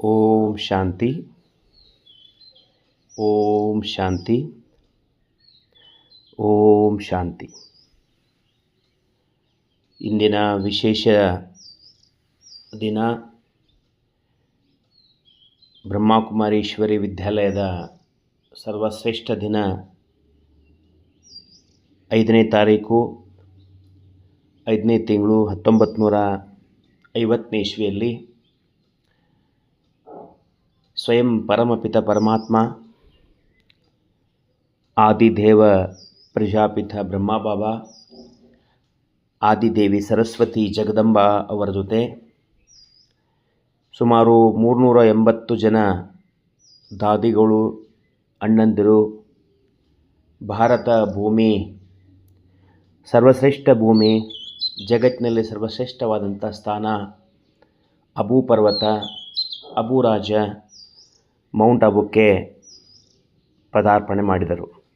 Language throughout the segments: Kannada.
ಓಂ ಶಾಂತಿ. ಓಂ ಶಾಂತಿ. ಓಂ ಶಾಂತಿ. ಇಂದಿನ ವಿಶೇಷ ದಿನ ಬ್ರಹ್ಮಕುಮಾರೀಶ್ವರಿ ವಿದ್ಯಾಲಯದ ಸರ್ವಶ್ರೇಷ್ಠ ದಿನ ಐದನೇ ತಾರೀಕು, ಐದನೇ ತಿಂಗಳು ಹತ್ತೊಂಬತ್ತು ನೂರ ಐವತ್ತನೇ ಇಸ್ವಿಯಲ್ಲಿ. ಸ್ವಯಂ ಪರಮಪಿತ ಪರಮಾತ್ಮ, ಆದಿದೇವ ಪ್ರಜಾಪಿತ ಬ್ರಹ್ಮಬಾಬಾ, ಆದಿದೇವಿ ಸರಸ್ವತಿ ಜಗದಂಬ ಅವರ ಜೊತೆ ಸುಮಾರು ಮೂರುನೂರ ಎಂಬತ್ತು ಜನ ದಾದಿಗಳು, ಅಣ್ಣಂದಿರು, ಭಾರತ ಭೂಮಿ, ಸರ್ವಶ್ರೇಷ್ಠ ಭೂಮಿ, ಜಗತ್ತಿನಲ್ಲಿ ಸರ್ವಶ್ರೇಷ್ಠವಾದಂಥ ಸ್ಥಾನ ಅಬೂ ಪರ್ವತ ಅಬೂ ರಾಜ ಮೌಂಟ್ ಅಬುಕ್ಕೆ ಪದಾರ್ಪಣೆ ಮಾಡಿದರು.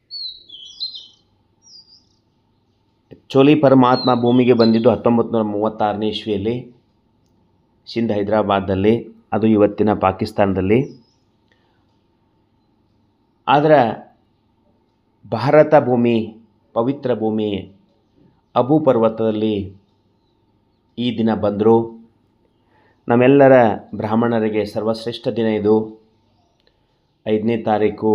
ಚೋಲಿ ಪರಮಾತ್ಮ ಭೂಮಿಗೆ ಬಂದಿದ್ದು ಹತ್ತೊಂಬತ್ತು ನೂರ ಮೂವತ್ತಾರನೇ ಇಸ್ವಿಯಲ್ಲಿ, ಸಿಂಧ್ ಹೈದರಾಬಾದಲ್ಲಿ ಅದು ಇವತ್ತಿನ ಪಾಕಿಸ್ತಾನದಲ್ಲಿ. ಆದರೆ ಭಾರತ ಭೂಮಿ, ಪವಿತ್ರ ಭೂಮಿ, ಅಬು ಪರ್ವತದಲ್ಲಿ ಈ ದಿನ ಬಂದರು. ನಮ್ಮೆಲ್ಲರ ಬ್ರಾಹ್ಮಣರಿಗೆ ಸರ್ವಶ್ರೇಷ್ಠ ದಿನ ಇದು. ಐದನೇ ತಾರೀಕು,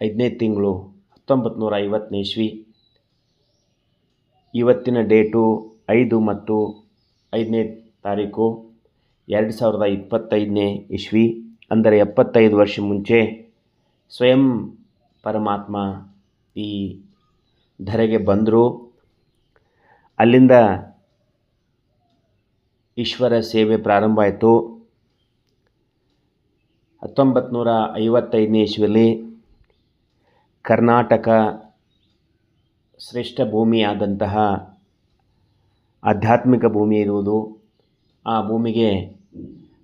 ಐದನೇ ತಿಂಗಳು ಹತ್ತೊಂಬತ್ತು ನೂರ ಐವತ್ತನೇ ಇಸ್ವಿ. ಇವತ್ತಿನ ಡೇಟು ಐದು ಮತ್ತು ಐದನೇ ತಾರೀಕು ಎರಡು ಸಾವಿರದ ಇಪ್ಪತ್ತೈದನೇ ಇಸ್ವಿ. ಅಂದರೆ ಎಪ್ಪತ್ತೈದು ವರ್ಷ ಮುಂಚೆ ಸ್ವಯಂ ಪರಮಾತ್ಮ ಈ ಧರೆಗೆ ಬಂದರು. ಅಲ್ಲಿಂದ ಈಶ್ವರ ಸೇವೆ ಪ್ರಾರಂಭ ಆಯಿತು. ಹತ್ತೊಂಬತ್ತು ನೂರ ಐವತ್ತೈದನೇ ಇಸ್ವಿಯಲ್ಲಿ ಕರ್ನಾಟಕ ಶ್ರೇಷ್ಠ ಭೂಮಿಯಾದಂತಹ ಆಧ್ಯಾತ್ಮಿಕ ಭೂಮಿ ಇರುವುದು ಆ ಭೂಮಿಗೆ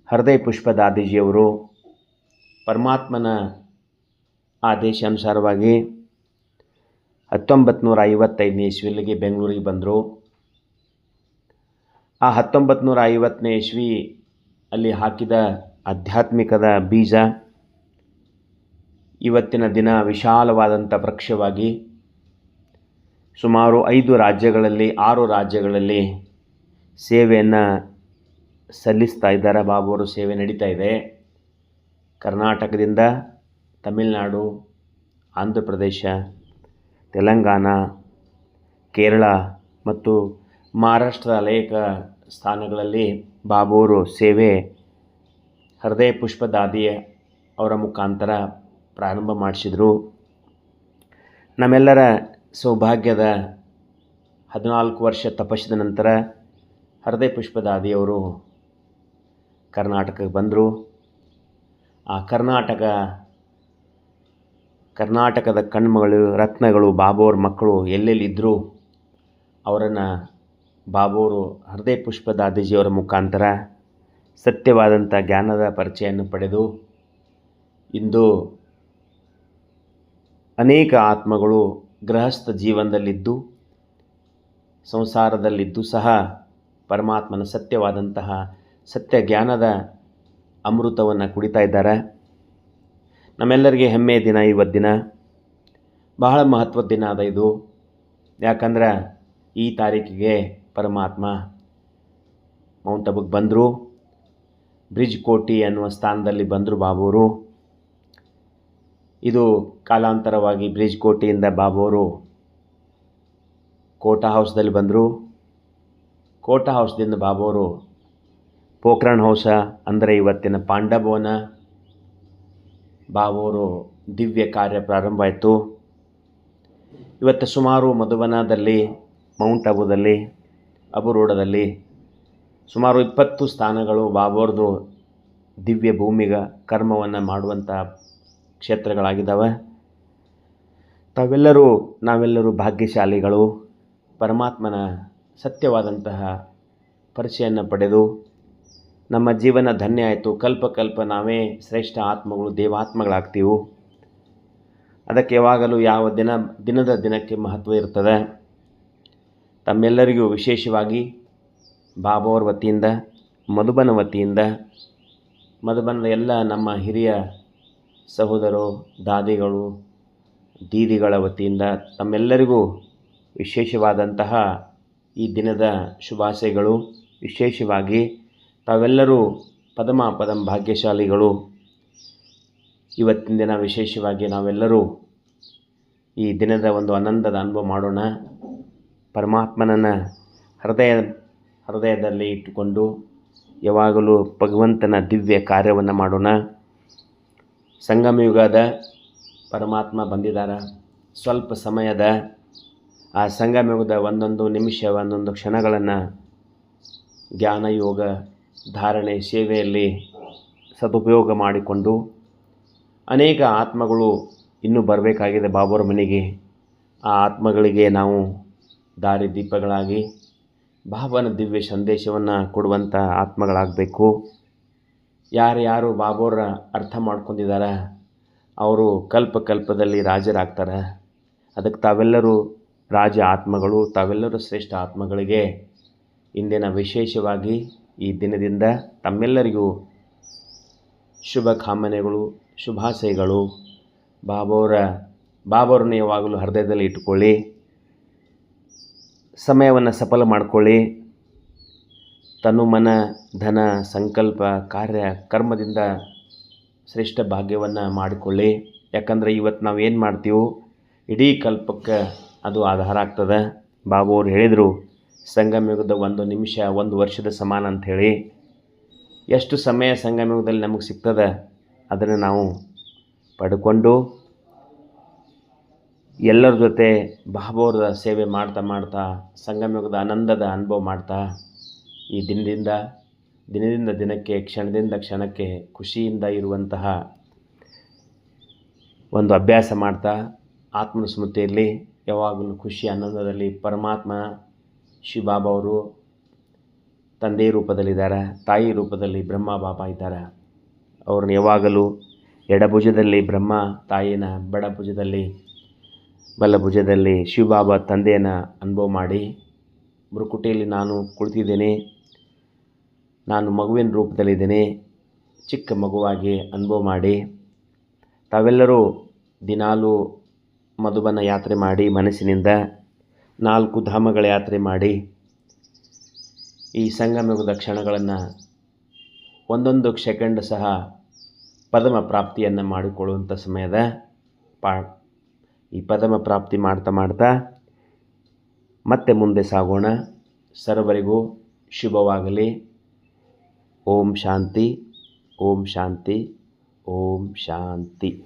ಹೃದಯ ಪುಷ್ಪ ದಾದೀಜಿಯವರು ಪರಮಾತ್ಮನ ಆದೇಶಾನುಸಾರವಾಗಿ ಹತ್ತೊಂಬತ್ತು ನೂರ ಐವತ್ತೈದನೇ ಇಸ್ವಿಯಲ್ಲಿಗೆ ಬೆಂಗಳೂರಿಗೆ ಬಂದರು. ಆ ಹತ್ತೊಂಬತ್ತು ನೂರ ಐವತ್ತನೇ ಇಸ್ವಿ ಅಲ್ಲಿ ಹಾಕಿದ ಆಧ್ಯಾತ್ಮಿಕದ ಬೀಜ. ಇವತ್ತಿನ ದಿನ ವಿಶಾಲವಾದಂಥ ವೃಕ್ಷವಾಗಿ ಸುಮಾರು ಐದು ರಾಜ್ಯಗಳಲ್ಲಿ, ಆರು ರಾಜ್ಯಗಳಲ್ಲಿ ಸೇವೆಯನ್ನು ಸಲ್ಲಿಸ್ತಾ ಇದ್ದಾರೆ. ಬಾಬುವರು ಸೇವೆ ನಡೀತಾ ಇದೆ. ಕರ್ನಾಟಕದಿಂದ ತಮಿಳುನಾಡು, ಆಂಧ್ರ ಪ್ರದೇಶ, ತೆಲಂಗಾಣ, ಕೇರಳ ಮತ್ತು ಮಹಾರಾಷ್ಟ್ರದ ಅನೇಕ ಸ್ಥಾನಗಳಲ್ಲಿ ಬಾಬುವರು ಸೇವೆ ಹೃದಯ ಪುಷ್ಪದಾದಿ ಅವರ ಮುಖಾಂತರ ಪ್ರಾರಂಭ ಮಾಡಿಸಿದರು. ನಮ್ಮೆಲ್ಲರ ಸೌಭಾಗ್ಯದ ಹದಿನಾಲ್ಕು ವರ್ಷ ತಪಸ್ಸಿದ ನಂತರ ಹೃದಯ ಪುಷ್ಪ ದಾದಿಯವರು ಕರ್ನಾಟಕಕ್ಕೆ ಬಂದರು. ಆ ಕರ್ನಾಟಕ, ಕರ್ನಾಟಕದ ಕಣ್ಮಗಳು, ರತ್ನಗಳು ಬಾಬುವ್ರ ಮಕ್ಕಳು ಎಲ್ಲೆಲ್ಲಿದ್ದರು ಅವರನ್ನು ಬಾಬೋರು ಹೃದಯ ಪುಷ್ಪದಾದಿಜಿಯವರ ಮುಖಾಂತರ ಸತ್ಯವಾದಂಥ ಜ್ಞಾನದ ಪರಿಚಯವನ್ನು ಪಡೆದು ಇಂದು ಅನೇಕ ಆತ್ಮಗಳು ಗೃಹಸ್ಥ ಜೀವನದಲ್ಲಿದ್ದು, ಸಂಸಾರದಲ್ಲಿದ್ದು ಸಹ ಪರಮಾತ್ಮನ ಸತ್ಯವಾದಂತಹ ಸತ್ಯ ಜ್ಞಾನದ ಅಮೃತವನ್ನು ಕುಡಿತಾ ಇದ್ದಾರೆ. ನಮ್ಮೆಲ್ಲರಿಗೆ ಹೆಮ್ಮೆಯ ದಿನ ಇವತ್ತು ದಿನ. ಬಹಳ ಮಹತ್ವದ ದಿನ ಅದ ಇದು. ಯಾಕಂದ್ರೆ ಈ ತಾರೀಕಿಗೆ ಪರಮಾತ್ಮ ಮೌಂಟ್ ಅಬುಗೆ ಬಂದರು. ಬ್ರಿಡ್ಜ್ ಕೋಟಿ ಅನ್ನುವ ಸ್ಥಾನದಲ್ಲಿ ಬಂದರು ಬಾಬೂರು. ಇದು ಕಾಲಾಂತರವಾಗಿ ಬ್ರಿಜ್ ಕೋಟಿಯಿಂದ ಬಾಬೂರು ಕೋಟಾ ಹೌಸ್ದಲ್ಲಿ ಬಂದರು. ಕೋಟಾ ಹೌಸ್ದಿಂದ ಬಾಬೂರು ಪೋಖ್ರಾಣ್ ಹೌಸ, ಅಂದರೆ ಇವತ್ತಿನ ಪಾಂಡಭವನ ಬಾಬೂರು ದಿವ್ಯ ಕಾರ್ಯ ಪ್ರಾರಂಭ ಆಯಿತು ಇವತ್ತು ಸುಮಾರು ಮಧುಬನದಲ್ಲಿ ಮೌಂಟ್ ಅಬುದಲ್ಲಿ ಅಬು ರೋಡದಲ್ಲಿ ಸುಮಾರು ಇಪ್ಪತ್ತು ಸ್ಥಾನಗಳು ಬಾಬೋರ್ದು ದಿವ್ಯ ಭೂಮಿಗ ಕರ್ಮವನ್ನು ಮಾಡುವಂಥ ಕ್ಷೇತ್ರಗಳಾಗಿದ್ದಾವೆ ತಾವೆಲ್ಲರೂ, ನಾವೆಲ್ಲರೂ ಭಾಗ್ಯಶಾಲಿಗಳು. ಪರಮಾತ್ಮನ ಸತ್ಯವಾದಂತಹ ಪರಿಚಯನ್ನು ಪಡೆದು ನಮ್ಮ ಜೀವನ ಧನ್ಯ ಆಯಿತು. ಕಲ್ಪ ಕಲ್ಪ ನಾವೇ ಶ್ರೇಷ್ಠ ಆತ್ಮಗಳು, ದೇವಾತ್ಮಗಳಾಗ್ತೀವು. ಅದಕ್ಕೆ ಯಾವಾಗಲೂ ಯಾವ ದಿನ, ದಿನದ ದಿನಕ್ಕೆ ಮಹತ್ವ ಇರ್ತದೆ. ತಮ್ಮೆಲ್ಲರಿಗೂ ವಿಶೇಷವಾಗಿ ಬಾಬಾವ್ರ ವತಿಯಿಂದ, ಮಧುಬನ ವತಿಯಿಂದ, ಮಧುಬನದ ಎಲ್ಲ ನಮ್ಮ ಹಿರಿಯ ಸಹೋದರರು ದಾದಿಗಳು, ದೀದಿಗಳ ವತಿಯಿಂದ ತಮ್ಮೆಲ್ಲರಿಗೂ ವಿಶೇಷವಾದಂತಹ ಈ ದಿನದ ಶುಭಾಶಯಗಳು. ವಿಶೇಷವಾಗಿ ತಾವೆಲ್ಲರೂ ಪದಮ ಪದಂ ಭಾಗ್ಯಶಾಲಿಗಳು. ಇವತ್ತಿನ ದಿನ ವಿಶೇಷವಾಗಿ ನಾವೆಲ್ಲರೂ ಈ ದಿನದ ಒಂದು ಆನಂದದ ಅನುಭವ ಮಾಡೋಣ. ಪರಮಾತ್ಮನನ್ನು ಹೃದಯ ಹೃದಯದಲ್ಲಿ ಇಟ್ಟುಕೊಂಡು ಯಾವಾಗಲೂ ಭಗವಂತನ ದಿವ್ಯ ಕಾರ್ಯವನ್ನು ಮಾಡೋಣ. ಸಂಗಮ ಯುಗದ ಪರಮಾತ್ಮ ಬಂದಿದ್ದಾರೆ. ಸ್ವಲ್ಪ ಸಮಯದ ಆ ಸಂಗಮ ಯುಗದ ಒಂದೊಂದು ನಿಮಿಷ, ಒಂದೊಂದು ಕ್ಷಣಗಳನ್ನು ಜ್ಞಾನ ಯೋಗ ಧಾರಣೆ, ಸೇವೆಯಲ್ಲಿ ಸದುಪಯೋಗ ಮಾಡಿಕೊಂಡು ಅನೇಕ ಆತ್ಮಗಳು ಇನ್ನೂ ಬರಬೇಕಾಗಿದೆ ಬಾಬರ ಮನೆಗೆ. ಆ ಆತ್ಮಗಳಿಗೆ ನಾವು ದಾರಿ ದೀಪಗಳಾಗಿ ಬಾಬನ ದಿವ್ಯ ಸಂದೇಶವನ್ನು ಕೊಡುವಂಥ ಆತ್ಮಗಳಾಗಬೇಕು. ಯಾರು ಯಾರು ಬಾಬೋರ ಅರ್ಥ ಮಾಡ್ಕೊಂಡಿದ್ದಾರೆ ಅವರು ಕಲ್ಪ ಕಲ್ಪದಲ್ಲಿ ರಾಜರಾಗ್ತಾರೆ. ಅದಕ್ಕೆ ತಾವೆಲ್ಲರೂ ರಾಜ ಆತ್ಮಗಳು, ತಾವೆಲ್ಲರೂ ಶ್ರೇಷ್ಠ ಆತ್ಮಗಳಿಗೆ ಇಂದಿನ ವಿಶೇಷವಾಗಿ ಈ ದಿನದಿಂದ ತಮ್ಮೆಲ್ಲರಿಗೂ ಶುಭ ಕಾಮನೆಗಳು, ಶುಭಾಶಯಗಳು. ಬಾಬೋರ ಬಾಬೋರನ್ನ ಯಾವಾಗಲೂ ಹೃದಯದಲ್ಲಿ ಇಟ್ಟುಕೊಳ್ಳಿ. ಸಮಯವನ್ನು ಸಫಲ ಮಾಡಿಕೊಳ್ಳಿ. ತನು ಮನ, ಧನ, ಸಂಕಲ್ಪ, ಕಾರ್ಯ, ಕರ್ಮದಿಂದ ಶ್ರೇಷ್ಠ ಭಾಗ್ಯವನ್ನು ಮಾಡಿಕೊಳ್ಳಿ. ಯಾಕಂದರೆ ಇವತ್ತು ನಾವು ಏನು ಮಾಡ್ತೀವೋ, ಇಡೀ ಕಲ್ಪಕ್ಕೆ ಅದು ಆಧಾರ ಆಗ್ತದೆ. ಬಾಬು ಅವ್ರು ಹೇಳಿದರು, ಸಂಗಮಯುಗದ ಒಂದು ನಿಮಿಷ, ಒಂದು ವರ್ಷದ ಸಮಾನ ಅಂಥೇಳಿ ಎಷ್ಟು ಸಮಯ ಸಂಗಮಯುಗದಲ್ಲಿ ನಮಗೆ ಸಿಗ್ತದೆ, ಅದನ್ನು ನಾವು ಪಡ್ಕೊಂಡು ಎಲ್ಲರ ಜೊತೆ ಬಾಬೋರ ಸೇವೆ ಮಾಡ್ತಾ ಮಾಡ್ತಾ, ಸಂಗಮಯುಗದ ಆನಂದದ ಅನುಭವ ಮಾಡ್ತಾ, ಈ ದಿನದಿಂದ ದಿನದಿಂದ ದಿನಕ್ಕೆ, ಕ್ಷಣದಿಂದ ಕ್ಷಣಕ್ಕೆ ಖುಷಿಯಿಂದ ಇರುವಂತಹ ಒಂದು ಅಭ್ಯಾಸ ಮಾಡ್ತಾ ಆತ್ಮನ ಸ್ಮೃತಿಯಲ್ಲಿ ಯಾವಾಗಲೂ ಖುಷಿ, ಆನಂದದಲ್ಲಿ ಪರಮಾತ್ಮ ಶಿವಬಾಬಾ ಅವರು ತಂದೆ ರೂಪದಲ್ಲಿದ್ದಾರೆ, ತಾಯಿ ರೂಪದಲ್ಲಿ ಬ್ರಹ್ಮ ಬಾಬಾ ಇದ್ದಾರೆ. ಅವ್ರನ್ನ ಯಾವಾಗಲೂ ಎಡಭುಜದಲ್ಲಿ ಬ್ರಹ್ಮ, ತಾಯಿನ ಬಡಭುಜದಲ್ಲಿ ಬಲಭುಜದಲ್ಲಿ ಶಿವಬಾಬಾ ತಂದೆಯನ್ನು ಅನುಭವ ಮಾಡಿ ಮೃಕುಟಿಯಲ್ಲಿ ನಾನು ಕುಳಿತಿದ್ದೇನೆ. ನಾನು ಮಗುವಿನ ರೂಪದಲ್ಲಿದ್ದೇನೆ. ಚಿಕ್ಕ ಮಗುವಾಗಿ ಅನುಭವ ಮಾಡಿ ತಾವೆಲ್ಲರೂ ದಿನಾಲೂ ಮಧುಬನ ಯಾತ್ರೆ ಮಾಡಿ ಮನಸ್ಸಿನಿಂದ ನಾಲ್ಕು ಧಾಮಗಳ ಯಾತ್ರೆ ಮಾಡಿ ಈ ಸಂಗಮಯುಗದ ಕ್ಷಣಗಳನ್ನು ಒಂದೊಂದು ಸೆಕೆಂಡ್ ಸಹ ಪದಮ ಪ್ರಾಪ್ತಿಯನ್ನು ಮಾಡಿಕೊಳ್ಳುವಂಥ ಸಮಯದ ಪಾ ಈ ಪದಮ ಪ್ರಾಪ್ತಿ ಮಾಡ್ತಾ ಮಾಡ್ತಾ ಮತ್ತೆ ಮುಂದೆ ಸಾಗೋಣ. ಸರ್ವರಿಗೂ ಶುಭವಾಗಲಿ. ಓಂ ಶಾಂತಿ ಓಂ ಶಾಂತಿ ಓಂ ಶಾಂತಿ.